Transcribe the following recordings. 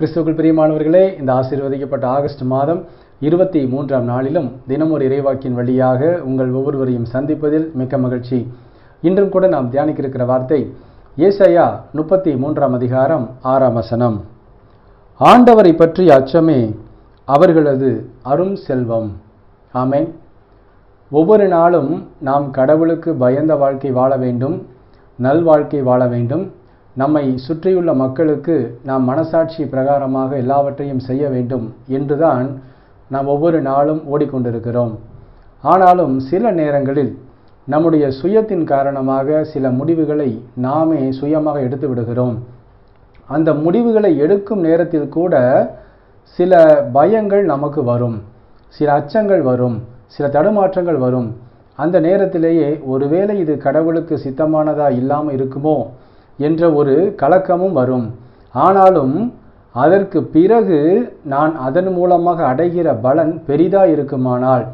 கிறிஸ்துவுக்குள் பிரியமானவர்களே இந்த ஆசீர்வதிக்கப்பட்ட ஆகஸ்ட் மாதம் இருபத்தி மூன்றாம் நாளிலும் தினமொரு ஒரு இறைவாக்கின் வழியாக உங்கள் ஒவ்வொருவரையும் சந்திப்பதில் மிக்க மகிழ்ச்சி. இன்றும் கூட நாம் தியானிக்கிருக்கிற வார்த்தை ஏசையா முப்பத்தி மூன்றாம் அதிகாரம் ஆறாம் வசனம். ஆண்டவரை பற்றி அச்சமே அவர்களது அரும் செல்வம். ஆமே ஒவ்வொரு நாளும் நாம் கடவுளுக்கு பயந்த வாழ்க்கை வாழ வேண்டும் நல் வாழ்க்கை வாழ வேண்டும் நம்மை சுற்றியுள்ள மக்களுக்கு நாம் மனசாட்சி பிரகாரமாக எல்லாவற்றையும் செய்ய வேண்டும் என்றுதான் நாம் ஒவ்வொரு நாளும் ஓடிக்கொண்டிருக்கிறோம். ஆனாலும் சில நேரங்களில் நம்முடைய சுயத்தின் காரணமாக சில முடிவுகளை நாமே சுயமாக எடுத்து விடுகிறோம். அந்த முடிவுகளை எடுக்கும் நேரத்தில் கூட சில பயங்கள் நமக்கு வரும். சில அச்சங்கள் வரும். சில தடுமாற்றங்கள் வரும். அந்த நேரத்திலேயே ஒருவேளை இது கடவுளுக்கு சித்தமானதா இல்லாமல் இருக்குமோ? என்ற ஒரு கலக்கமும் வரும். ஆனாலும் அதற்கு பிறகு நான் அதன் மூலமாக அடைகிற பலன் பெரிதாக இருக்குமானால்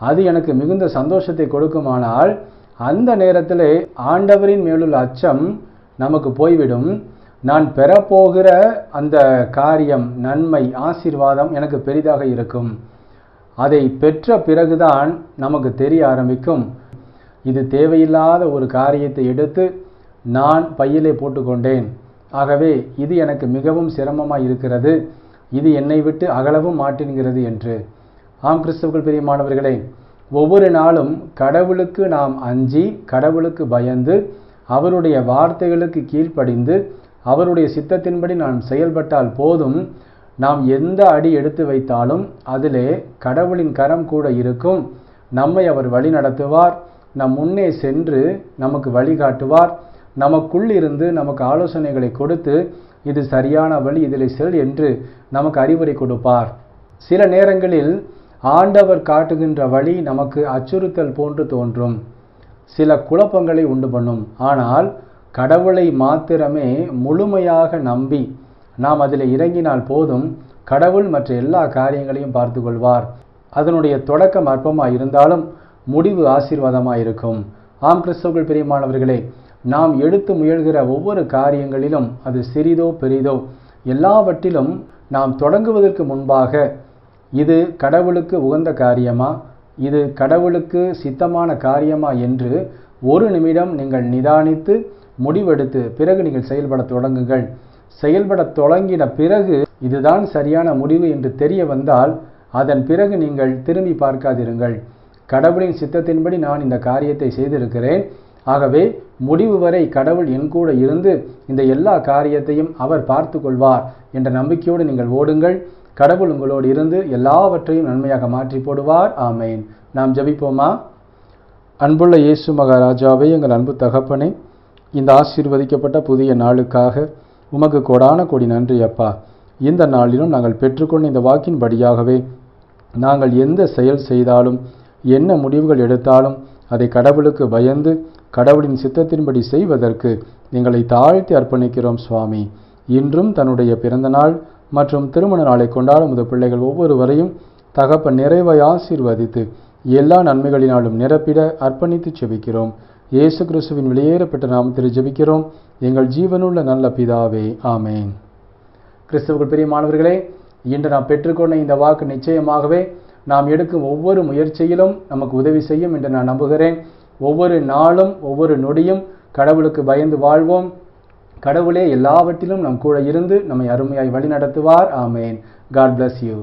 அது எனக்கு மிகுந்த சந்தோஷத்தை கொடுக்குமானால் அந்த நேரத்தில் ஆண்டவரின் மேலுள்ள அச்சம் நமக்கு போய்விடும். நான் பெறப்போகிற அந்த காரியம் நன்மை ஆசீர்வாதம் எனக்கு பெரிதாக இருக்கும். அதை பெற்ற பிறகுதான் நமக்கு தெரிய ஆரம்பிக்கும். இது தேவையில்லாத ஒரு காரியத்தை எடுத்து நான் பையிலே போட்டுக்கொண்டேன். ஆகவே இது எனக்கு மிகவும் சிரமமாக இருக்கிறது. இது என்னை விட்டு அகலவும் மாட்டின்கிறது என்று. ஆம் கிறிஸ்தவர்கள் பிரியமானவர்களே ஒவ்வொரு நாளும் கடவுளுக்கு நாம் அஞ்சி கடவுளுக்கு பயந்து அவருடைய வார்த்தைகளுக்கு கீழ்ப்படிந்து அவருடைய சித்தத்தின்படி நாம் செயல்பட்டால் போதும் நாம் எந்த அடி எடுத்து வைத்தாலும் அதிலே கடவுளின் கரம் கூட இருக்கும். நம்மை அவர் வழி நடத்துவார் நம் முன்னே சென்று நமக்கு வழிகாட்டுவார். நமக்குள் இருந்து நமக்கு ஆலோசனைகளை கொடுத்து இது சரியான வழி இதில் செல் என்று நமக்கு அறிவுரை கொடுப்பார். சில நேரங்களில் ஆண்டவர் காட்டுகின்ற வழி நமக்கு அச்சுறுத்தல் போன்று தோன்றும். சில குழப்பங்களை உண்டு பண்ணும். ஆனால் கடவுளை மாத்திரமே முழுமையாக நம்பி நாம் அதில் இறங்கினால் போதும் கடவுள் மற்ற எல்லா காரியங்களையும் பார்த்து கொள்வார் அதனுடைய தொடக்கம் அற்பமாக இருந்தாலும் முடிவு ஆசீர்வாதமாக இருக்கும் ஆம் கிறிஸ்தவர்கள் பிரியமானவர்களே நாம் எடுத்து முயல்கிற ஒவ்வொரு காரியங்களிலும் அது சிறிதோ பெரிதோ எல்லாவற்றிலும் நாம் தொடங்குவதற்கு முன்பாக இது கடவுளுக்கு உகந்த காரியமா? இது கடவுளுக்கு சித்தமான காரியமா என்று ஒரு நிமிடம் நீங்கள் நிதானித்து முடிவெடுத்து பிறகு நீங்கள் செயல்பட தொடங்குங்கள். செயல்பட தொடங்கின பிறகு இதுதான் சரியான முடிவு என்று தெரிய வந்தால் அதன் பிறகு நீங்கள் திரும்பி பார்க்காதிருங்கள். கடவுளின் சித்தத்தின்படி நான் இந்த காரியத்தை செய்திருக்கிறேன். ஆகவே முடிவு வரை கடவுள் என் கூட இருந்து இந்த எல்லா காரியத்தையும் அவர் பார்த்து கொள்வார் என்ற நம்பிக்கையோடு நீங்கள் ஓடுங்கள். கடவுள் உங்களோடு இருந்து எல்லாவற்றையும் நன்மையாக மாற்றி போடுவார். ஆமேன். நாம் ஜபிப்போமா? அன்புள்ள இயேசு மகாராஜாவை எங்கள் அன்பு தகப்பனே இந்த ஆசீர்வதிக்கப்பட்ட புதிய நாளுக்காக உமக்கு கொடான கொடி நன்றி அப்பா. இந்த நாளிலும் நாங்கள் பெற்றுக்கொண்ட இந்த வாக்கின்படியாகவே நாங்கள் எந்த செயல் செய்தாலும் என்ன முடிவுகள் எடுத்தாலும் அதை கடவுளுக்கு பயந்து கடவுளின் சித்தத்தின்படி செய்வதற்கு எங்களை தாழ்த்தி அர்ப்பணிக்கிறோம் சுவாமி. இன்றும் தன்னுடைய பிறந்த நாள் மற்றும் திருமண நாளை கொண்டாடும் முத பிள்ளைகள் ஒவ்வொருவரையும் தகப்ப நிறைவை ஆசீர்வதித்து எல்லா நன்மைகளினாலும் நிரப்பிட அர்ப்பணித்து செபிக்கிறோம். இயேசு கிறிஸ்துவின் வெளியேறப்பட்ட நாமத்தில் ஜெபிக்கிறோம். எங்கள் ஜீவனுள்ள நல்ல பிதாவே ஆமேன். கிறிஸ்துவுக்குள் பிரியமானவர்களே இன்று நாம் பெற்றுக்கொண்ட இந்த வாக்கு நிச்சயமாகவே நாம் எடுக்கும் ஒவ்வொரு முயற்சியிலும் நமக்கு உதவி செய்யும் என்று நான் நம்புகிறேன். ஒவ்வொரு நாளும் ஒவ்வொரு நொடியும் கடவுளுக்கு பயந்து வாழ்வோம். கடவுளே எல்லாவற்றிலும் நம் கூட இருந்து நம்மை அருமையாய் வழி நடத்துவார் ஆமேன். God bless you